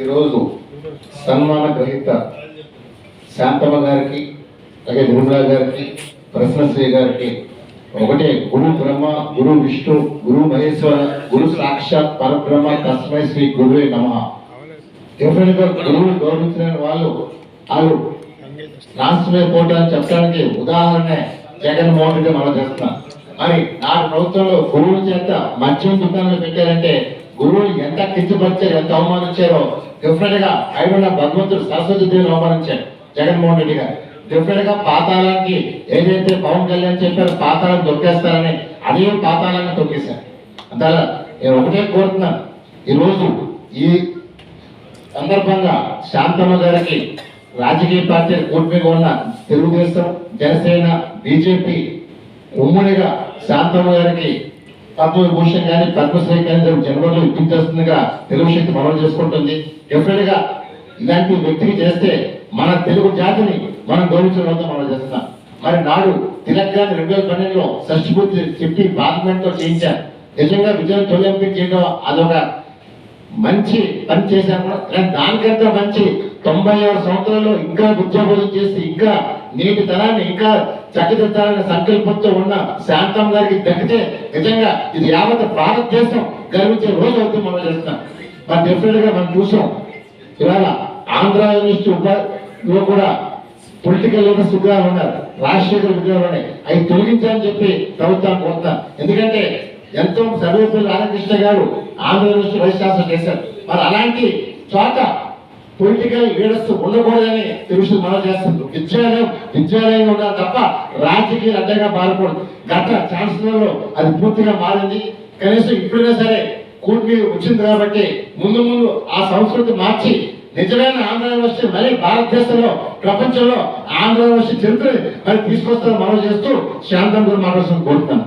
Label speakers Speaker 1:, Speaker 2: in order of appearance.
Speaker 1: ఈరోజు సన్మాన గ్రహీత శాంతమ్మ గారికి అలాగే నిర్మలా గారికి ప్రశ్నశ్రీ గారికి ఒకటే గురు బ్రహ్మ గురు విష్ణు గురు మహేశ్వర గురు సాక్షాత్ పరబ్రహ్మ తస్మై శ్రీ గురువే నమ. డెఫినెట్గా గురువులు గౌరవించిన వాళ్ళు వాళ్ళు రాష్ట్రమే పోటాన్ని చెప్పడానికి ఉదాహరణ జగన్మోహన్ రెడ్డి మనం చేస్తున్నారు. మరి నా ప్రభుత్వంలో గురువుల చేత మద్యం దుకాణాలు పెట్టారంటే గురువులు ఎంత కించపరిచారు ఎంత అవమానించారో డిఫరెంట్గా ఐదున్న భగవంతుడు సరస్వతి దేవుని అవమానించారు జగన్మోహన్ రెడ్డి గారు. డిఫరెంట్గా పాతాళానికి ఏదైతే పవన్ కళ్యాణ్ చెప్పారో పాతాళం తొక్కేస్తారని అదే పాతాళాన్ని తొక్కేశారు. అంతా నేను ఒకటే కోరుతున్నాను. ఈరోజు ఈ సందర్భంగా శాంతమ్మ గారికి రాజకీయ పార్టీ కూటమిగా ఉన్న తెలుగుదేశం జనసేన బీజేపీ ఉమ్మడిగా శాంతమ్మ గారికి పద్మవిభూషణ్ కానీ పద్మశ్రీ కానీ జన్మలో ఇప్పించేస్తుందిగా తెలుగు శక్తి మనం చేసుకుంటుంది. డెఫినెట్గా ఇలాంటి వ్యక్తికి చేస్తే మన తెలుగు జాతిని మనం గౌరవించడం మనం చేస్తున్నాం. మరి నాడు తెలంగాణ రెండు వేల పన్నెండులో షష్టిపూర్తి చెప్పి పార్లమెంట్తో చేయించారు. నిజంగా విజయం తొలగింపు చేయడం అదొక మంచి పని చేశాను కానీ దానికంటే మంచి తొంభై ఆరు సంవత్సరాల్లో ఇంకా ఉద్యోగాలు చేసి ఇంకా నీటి తరాన్ని ఇంకా చక్కదిద్దాలనే సంకల్పంతో ఉన్న శాంతం గారికి దక్కితే నిజంగా ఇది యావత్ భారతదేశం గర్వించే రోజు అవుతుంది మనం చేస్తాం మరి డెఫినెట్గా మనం చూసాం. ఇవాళ ఆంధ్ర యూనివర్సిటీ ఉపాధిలో కూడా పొలిటికల్ లీడర్స్ విగ్రహాలు ఉన్నారు రాజశేఖర విగ్రహాలు ఉన్నాయి. అవి తొలగించాలని చెప్పి ప్రభుత్వాన్ని కోరుతాను ఎందుకంటే ఎంతో సర్వేపల్లి రాధాకృష్ణ గారు ఆంధ్ర యూనివర్సిటీ వైస్ ఛాన్సలర్ చేశారు. మరి అలాంటి చోట పొలిటికల్ లీడర్స్ ఉండకూడదని తెలుసు మనం చేస్తుంది విద్యాలయం విద్యాలయం ఉండాలి తప్ప రాజకీయ అడ్డగా మారకూడదు. గత ఛాన్సలర్లో అది పూర్తిగా మారింది. కనీసం ఇప్పుడైనా సరే కూటమి వచ్చింది కాబట్టి ముందు ముందు ఆ సంస్కృతి మార్చి నిజమైన ఆంధ్ర యూనివర్సిటీ మరి భారతదేశంలో ప్రపంచంలో ఆంధ్ర యూనివర్సిటీ చరిత్ర మరి తీసుకొస్తారని మనం చేస్తూ శాంతం గురి మాట్లాడుతున్న కోరుతున్నాను